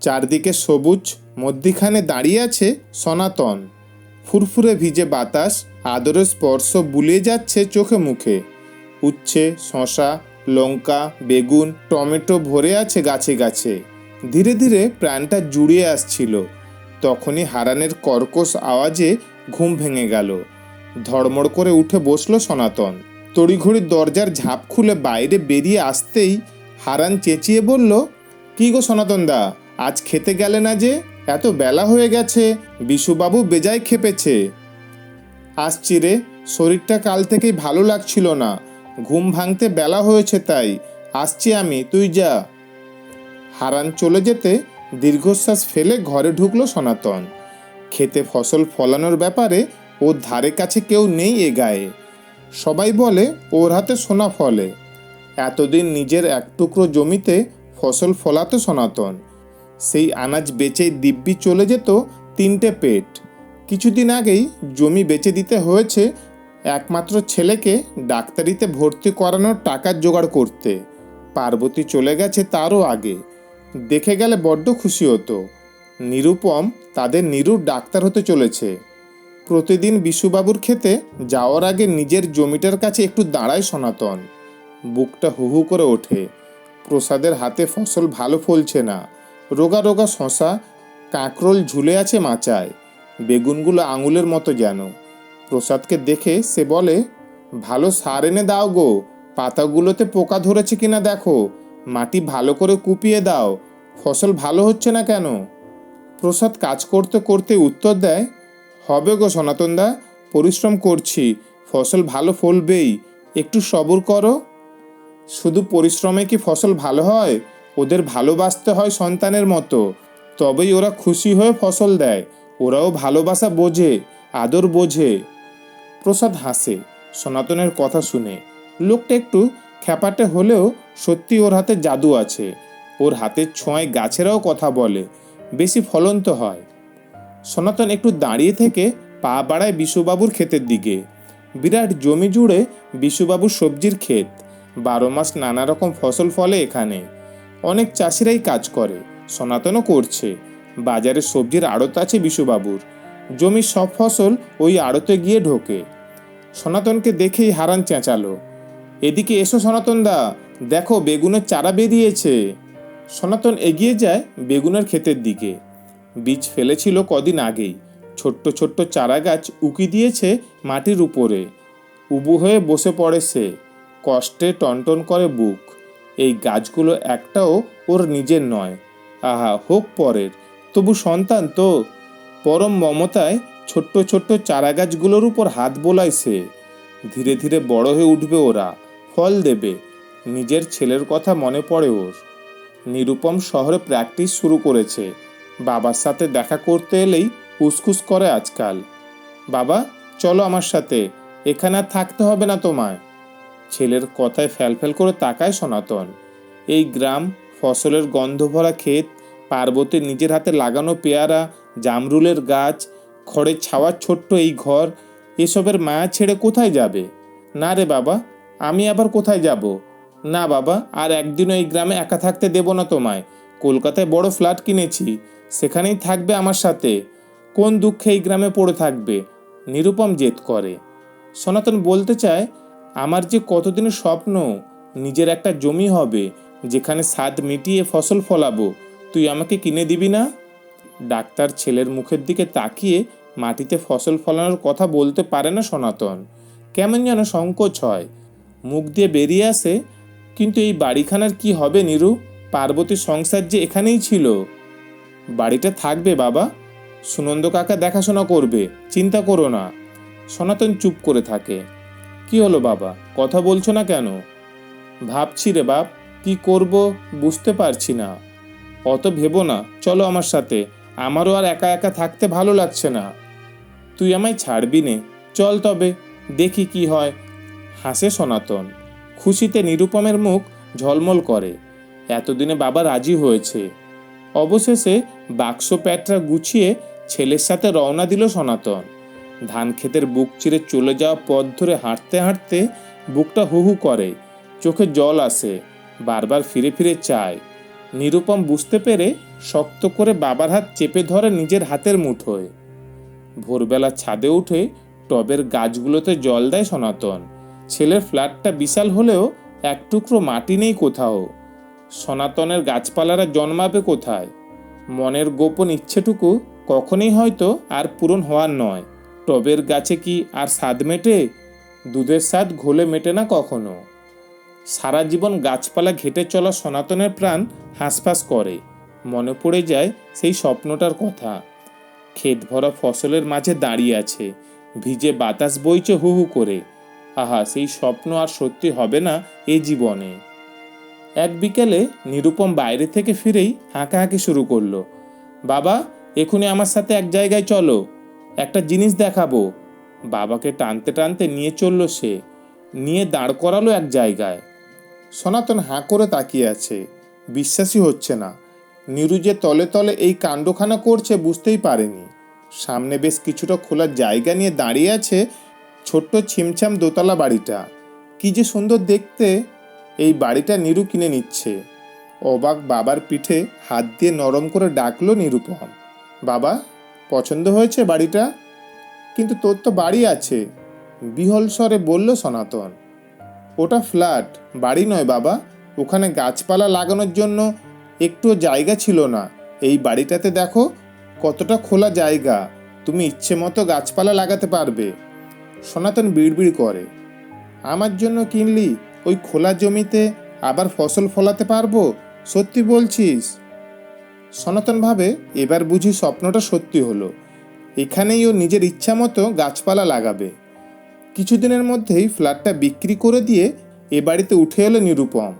চারদিকে সবুজ, মধ্যিখানে দাঁড়িয়ে আছে সনাতন। ফুরফুরে ভিজে বাতাস আদরের স্পর্শ বুলিয়ে যাচ্ছে চোখে মুখে। উচ্ছে শশা লঙ্কা, বেগুন, টমেটো ভরে আছে গাছে গাছে। ধীরে ধীরে প্রাণটা জুড়িয়ে আসছিল। তখনই হারানের কর্কশ আওয়াজে ঘুম ভেঙে গেল। ধড়মড় করে উঠে বসল সনাতন। তড়িঘড়ি দরজার ঝাঁপ খুলে বাইরে বেরিয়ে আসতেই হারান চেঁচিয়ে বলল, কি গো সনাতন দা আজ খেতে গেলে না যে? এত বেলা হয়ে গেছে, বিশুবাবু বেজায় খেপেছে। আসছি রে, শরীরটা কাল থেকেই ভালো লাগছিল না। ঘুম ভাঙতে বেলা হয়েছে তাই। আসছি আমি, তুই যা। হারান চলে যেতে দীর্ঘশ্বাস ফেলে ঘরে ঢুকলো সনাতন। খেতে ফসল ফলানোর ব্যাপারে ওর ধারে কাছে কেউ নেই এ গায়ে। সবাই বলে, ওর হাতে সোনা ফলে। এতদিন নিজের এক টুকরো জমিতে ফসল ফলাতো সনাতন। সেই আনাজ বেচে দিব্যি চলে যেত তিনটে পেট। কিছুদিন আগেই জমি বেচে দিতে হয়েছে একমাত্র ছেলেকে ডাক্তারিতে ভর্তি করানোর টাকার জোগাড় করতে। পার্বতী চলে গেছে তারও আগে। দেখে গেলে বড্ড খুশি হতো। নিরুপম তাদের নিরুর ডাক্তার হতে চলেছে। প্রতিদিন বিশুবাবুর খেতে যাওয়ার আগে নিজের জমিটার কাছে একটু দাঁড়ায় সনাতন। বুকটা হু হু করে ওঠে। প্রসাদের হাতে ফসল ভালো ফলছে না। রোগা রোগা শশা, কাঁকরোল ঝুলে আছে মাচায়, বেগুনগুলো আঙুলের মতো যেন। প্রসাদকে দেখে সে বলে, ভালো সার এনে দাও গো, পাতাগুলোতে পোকা ধরেছে কিনা দেখো, মাটি ভালো করে কুপিয়ে দাও, ফসল ভালো হচ্ছে না কেন? প্রসাদ কাজ করতে করতে উত্তর দেয়, হবে গো সনাতনদা পরিশ্রম করছি, ফসল ভালো ফলবেই, একটু সবর করো। শুধু পরিশ্রমে কি ফসল ভালো হয়? ওদের ভালোবাসতে হয় সন্তানের মতো। তবেই ওরা খুশি হয়ে ফসল দেয়। ওরাও ভালোবাসা বোঝে, আদর বোঝে। প্রসাদ হাসে, সনাতনের কথা শুনে। লোকটা একটু খ্যাপাটে হলেও সত্যি ওর হাতে জাদু আছে। ওর হাতের ছোঁয়ায় গাছেরাও কথা বলে, বেশি ফলন্ত হয়। সনাতন একটু দাঁড়িয়ে থেকে পা বাড়ায় বিশুবাবুর ক্ষেতের দিকে। বিরাট জমি জুড়ে বিশুবাবুর সবজির ক্ষেত। বারো মাস নানা রকম ফসল ফলে এখানে। অনেক চাষিরাই কাজ করে, সনাতনও করছে। বাজারে সবজির আড়ত আছে বিশুবাবুর। জমির সব ফসল ওই আড়তে গিয়ে ঢোকে। সনাতনকে দেখেই হারান চেঁচালো। এদিকে এসো সনাতন দা দেখো বেগুনের চারা বেরিয়েছে। সনাতন এগিয়ে যায় বেগুনের ক্ষেতের দিকে। বীজ ফেলেছিল কদিন আগেই। ছোট্ট ছোট্ট চারা গাছ উকি দিয়েছে মাটির উপরে। উবু হয়ে বসে পড়ে সে। কষ্টে টনটন করে বুক। এই গাছগুলো একটাও ওর নিজের নয়। আহা, হোক পরের। তবু সন্তান তো, পরম মমতায় ছোট্ট ছোট্ট চারা গাছগুলোর উপর হাত বোলায় সে। ধীরে ধীরে বড় হয়ে উঠবে ওরা, ফল দেবে। নিজের ছেলের কথা মনে পড়ে ওর। নিরুপম শহরে প্র্যাকটিস শুরু করেছে। বাবার সাথে দেখা করতে এলেই উসকুস করে আজকাল। বাবা, চলো আমার সাথে। এখানে থাকতে হবে না তোমায়। ছেলের কথায় ফ্যালফ্যাল করে তাকায় সনাতন। এই গ্রাম ফসলের গন্ধ ভরা ক্ষেত, পার্বতীর নিজের হাতে লাগানো পেয়ারা, জামরুলের গাছ, খড়ের ছাওয়ার ছোট্ট এই ঘর, এসবের মায়া ছেড়ে কোথায় যাবে? না রে বাবা, আমি আবার কোথায় যাব? না বাবা, আর একদিনও এই গ্রামে একা থাকতে দেব না তোমায়। কলকাতায় বড় ফ্ল্যাট কিনেছি, সেখানেই থাকবে আমার সাথে। কোন দুঃখে এই গ্রামে পড়ে থাকবে? নিরুপম জেদ করে। সনাতন বলতে চায় আমার যে কতদিনের স্বপ্ন, নিজের একটা জমি হবে, যেখানে স্বাদ মিটিয়ে ফসল ফলাবো, তুই আমাকে কিনে দিবি না? ডাক্তার ছেলের মুখের দিকে তাকিয়ে মাটিতে ফসল ফলানোর কথা বলতে পারে না সনাতন। কেমন যেন সংকোচ হয়। মুখ দিয়ে বেরিয়ে আসে, কিন্তু এই বাড়িখানার কি হবে নিরু? পার্বতীর সংসার যে এখানেই ছিল। বাড়িটা থাকবে বাবা। সুনন্দ কাকা দেখাশোনা করবে, চিন্তা করো না। সনাতন চুপ করে থাকে। কি হলো বাবা? কথা বলছো না কেন? ভাবছি রে বাপ, কি করব বুঝতে পারছি না। অত ভেবো না, চলো আমার সাথে। আমারও আর একা একা থাকতে ভালো লাগছে না। তুই আমায় ছাড়বি নে। চল তবে, দেখি কি হয়। হাসে সনাতন। খুশিতে নিরুপমের মুখ ঝলমল করে। এতদিনে বাবা রাজি হয়েছে। অবশেষে বাক্স প্যাটরা গুছিয়ে ছেলের সাথে রওনা দিল সনাতন। ধান ক্ষেতের বুক চিরে চলে যাওয়া পথ ধরে হাঁটতে হাঁটতে বুকটা হু হু করে, চোখে জল আসে, বারবার ফিরে ফিরে চায়। নিরুপম বুঝতে পেরে শক্ত করে বাবার হাত চেপে ধরে নিজের হাতের মুঠোয়। ভোরবেলা ছাদে উঠে টবের গাছগুলোতে জল দেয় সনাতন। ছেলের ফ্ল্যাটটা বিশাল হলেও এক টুকরো মাটি নেই কোথাও। সনাতনের গাছপালারা জন্মাবে কোথায়? মনের গোপন ইচ্ছেটুকু কখনোই হয়তো আর পূরণ হওয়ার নয়। টবের গাছে কি আর স্বাদ মেটে? দুধের স্বাদ ঘোলে মেটে না কখনো? সারা জীবন গাছপালা ঘেটে চলা সনাতনের প্রাণ হাঁসফাঁস করে। মনে পড়ে যায় সেই স্বপ্নটার কথা। ক্ষেত ভরা ফসলের মাঝে দাঁড়িয়ে আছে। ভিজে বাতাস বইছে হু হু করে। আহা, সেই স্বপ্ন আর সত্যি হবে না এ জীবনে। এক বিকেলে নিরুপম বাইরে থেকে ফিরেই হাঁকাহাঁকি শুরু করল। বাবা এখনই আমার সাথে এক জায়গায় চলো। একটা জিনিস দেখাবো। বাবাকে টানতে টানতে নিয়ে চলল সে। নিয়ে দাঁড় করালো এক জায়গায়। সনাতন হাঁ করে তাকিয়ে আছে। বিশ্বাসই হচ্ছে না। নিরু যে তলে তলে এই কাণ্ডখানা করছে বুঝতেই পারেনি। সামনে বেশ কিছুটা খোলা জায়গা নিয়ে দাঁড়িয়ে আছে ছোট্ট ছিমছাম দোতলা বাড়িটা। কি যে সুন্দর দেখতে। এই বাড়িটা নিরু কিনে নিচ্ছে। অবাক বাবার পিঠে হাত দিয়ে নরম করে ডাকলো নিরুপম। বাবা পছন্দ হয়েছে বাড়িটা? কিন্তু তোর তো বাড়ি আছে। বিহল স্বরে বলল সনাতন। ওটা ফ্ল্যাট, বাড়ি নয় বাবা। ওখানে গাছপালা লাগানোর জন্য একটুও জায়গা ছিল না। এই বাড়িটাতে দেখো কতটা খোলা জায়গা। তুমি ইচ্ছে মতো গাছপালা লাগাতে পারবে। সনাতন বিড়বিড় করে। আমার জন্য কিনলি? ওই খোলা জমিতে আবার ফসল ফলাতে পারব? সত্যি বলছিস? সনাতন ভাবে এবার বুঝি স্বপ্নটা সত্যি হলো। এখানেই ও নিজের ইচ্ছা মতো গাছপালা লাগাবে। কিছুদিনের মধ্যেই ফ্ল্যাটটা বিক্রি করে দিয়ে এ বাড়িতে উঠে এলো নিরুপম।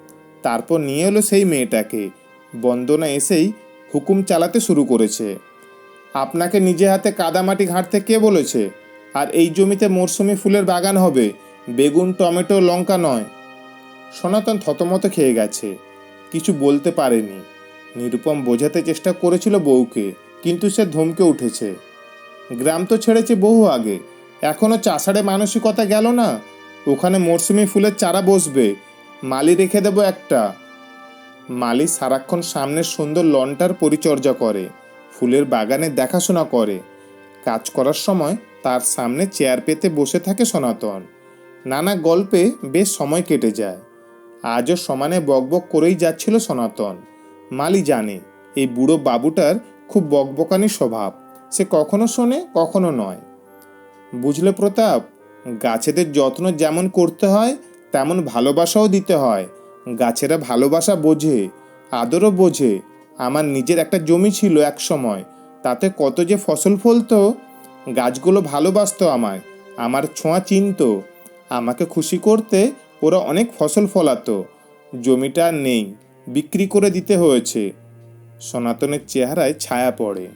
তারপর নিয়ে এলো সেই মেয়েটাকে। বন্দনা এসেই হুকুম চালাতে শুরু করেছে। আপনাকে নিজে হাতে কাদামাটি ঘাঁটতে কে বলেছে? আর এই জমিতে মরশুমি ফুলের বাগান হবে, বেগুন, টমেটো, লঙ্কা নয়। সনাতন থতমত খেয়ে গেছে। কিছু বলতে পারেনি। নিরুপম বোঝাতে চেষ্টা করেছিল বউকে, কিন্তু সে ধমকে উঠেছে। গ্রাম তো ছেড়েছে বহু আগে, এখনও চাষাড়ে মানসিকতা গেল না? ওখানে মরশুমি ফুলের চারা বসবে, মালি রেখে দেবো একটা। মালি সারাক্ষণ সামনের সুন্দর লনটার পরিচর্যা করে, ফুলের বাগানে দেখাশোনা করে। কাজ করার সময় তার সামনে চেয়ার পেতে বসে থাকে সনাতন। নানা গল্পে বেশ সময় কেটে যায়। আজও সমানে বকবক করেই যাচ্ছিল সনাতন। মালি জানে, এই বুড়ো বাবুটার খুব বকবকানি স্বভাব। সে কখনো শোনে, কখনো নয়। বুঝলে প্রতাপ, গাছেদের যত্ন যেমন করতে হয়, তেমন ভালোবাসাও দিতে হয়। গাছেরা ভালোবাসা বোঝে, আদরও বোঝে। আমার নিজের একটা জমি ছিল এক সময় তাতে কত যে ফসল ফলতো, গাছগুলো ভালোবাসতো আমায়, আমার ছোঁয়া চিনত। আমাকে খুশি করতে ওরা অনেক ফসল ফলাতো, জমিটা নেই। বিক্রি করে দিতে হয়েছে। সনাতনের চেহারায় ছায়া পড়ে।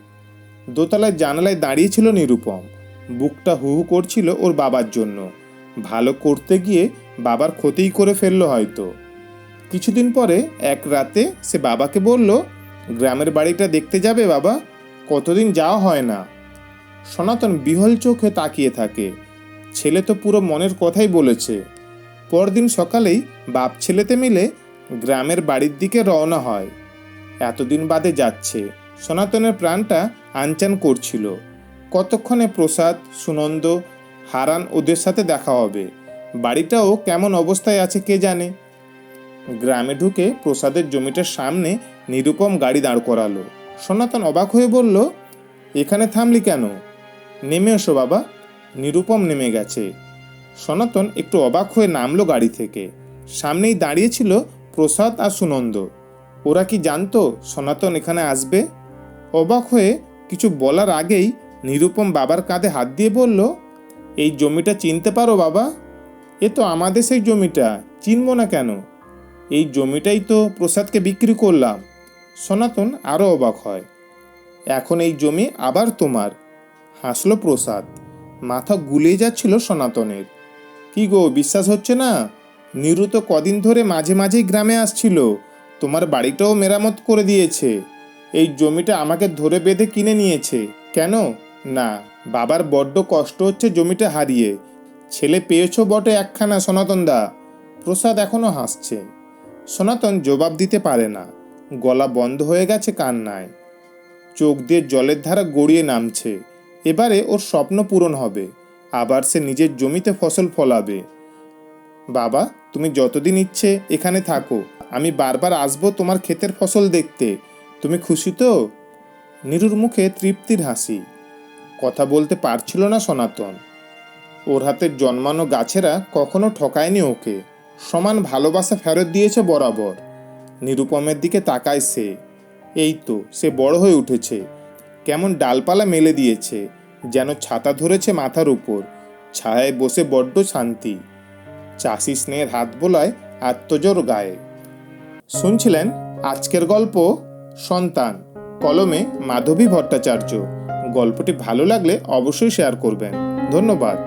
দোতলায় জানালায় দাঁড়িয়েছিল নিরুপম। বুকটা হু হু করছিল ওর বাবার জন্য। ভালো করতে গিয়ে বাবার ক্ষতিই করে ফেলল হয়তো। কিছুদিন পরে এক রাতে সে বাবাকে বলল, গ্রামের বাড়িটা দেখতে যাবে বাবা, কতদিন যাওয়া হয় না। সনাতন বিহল চোখে তাকিয়ে থাকে। ছেলে তো পুরো মনের কথাই বলেছে। পরদিন সকালেই বাপ ছেলেতে মিলে গ্রামের বাড়ির দিকে রওনা হয়। এতদিন বাদে যাচ্ছে। সনাতনের প্রাণটা আনচান করছিল। কতক্ষণে প্রসাদ, সুনন্দ, হারান ওদের সাথে দেখা হবে? বাড়িটাও কেমন অবস্থায় আছে কে জানে? গ্রামে ঢুকে প্রসাদের জমিটার সামনে নিরুপম গাড়ি দাঁড় করালো। সনাতন অবাক হয়ে বলল, এখানে থামলি কেন? নেমে এসো বাবা। নিরুপম নেমে গেছে। সনাতন একটু অবাক হয়ে নামলো গাড়ি থেকে। সামনেই দাঁড়িয়েছিল প্রসাদ আর সুনন্দ। ওরা কি জানতো সনাতন এখানে আসবে? অবাক হয়ে কিছু বলার আগেই নিরুপম বাবার কাঁধে হাত দিয়ে বলল, এই জমিটা চিনতে পারো বাবা? এ তো আমাদের সেই জমিটা, চিনব না কেন? এই জমিটাই তো প্রসাদকে বিক্রি করলাম। সনাতন আরও অবাক হয়, এখন এই জমি আবার তোমার? হাসলো প্রসাদ, মাথা গুলিয়ে যাচ্ছিল সনাতনের, কি গো, বিশ্বাস হচ্ছে না? নিরু তো কদিন ধরে মাঝে মাঝেই গ্রামে আসছিল। তোমার বাড়িটাও মেরামত করে দিয়েছে। এই জমিটা আমাকে ধরে বেঁধে কিনে নিয়েছে। কেন? না, বাবার বড্ড কষ্ট হচ্ছে জমিটা হারিয়ে। ছেলে পেয়েছ বটে একখানা সনাতন দা। প্রসাদ এখনও হাসছে। সনাতন জবাব দিতে পারে না। গলা বন্ধ হয়ে গেছে কান্নায়। চোখ দিয়ে জলের ধারা গড়িয়ে নামছে। এবারে ওর স্বপ্ন পূরণ হবে। আবার সে নিজের জমিতে ফসল ফলাবে। বাবা, তুমি যতদিন ইচ্ছে এখানে থাকো। আমি বারবার আসব তোমার ক্ষেতের ফসল দেখতে। তুমি খুশি তো? নিরুর মুখে তৃপ্তির হাসি। কথা বলতে পারছিল না সনাতন। ওর হাতের জন্মানো গাছেরা কখনো ঠকায়নি ওকে। সমান ভালোবাসা ফেরত দিয়েছে বরাবর। নিরুপমের দিকে তাকায় সে। এই তো, সে বড় হয়ে উঠেছে। কেমন ডালপালা মেলে দিয়েছে। যেন ছাতা ধরেছে মাথার উপর। ছায়ায় বসে বড্ড শান্তি। চাষি স্নেহের হাত বোলায় আত্মজোর গায়ে। শুনছিলেন আজকের গল্প সন্তান, কলমে মাধবী ভট্টাচার্য। গল্পটি ভালো লাগলে অবশ্যই শেয়ার করবেন। ধন্যবাদ।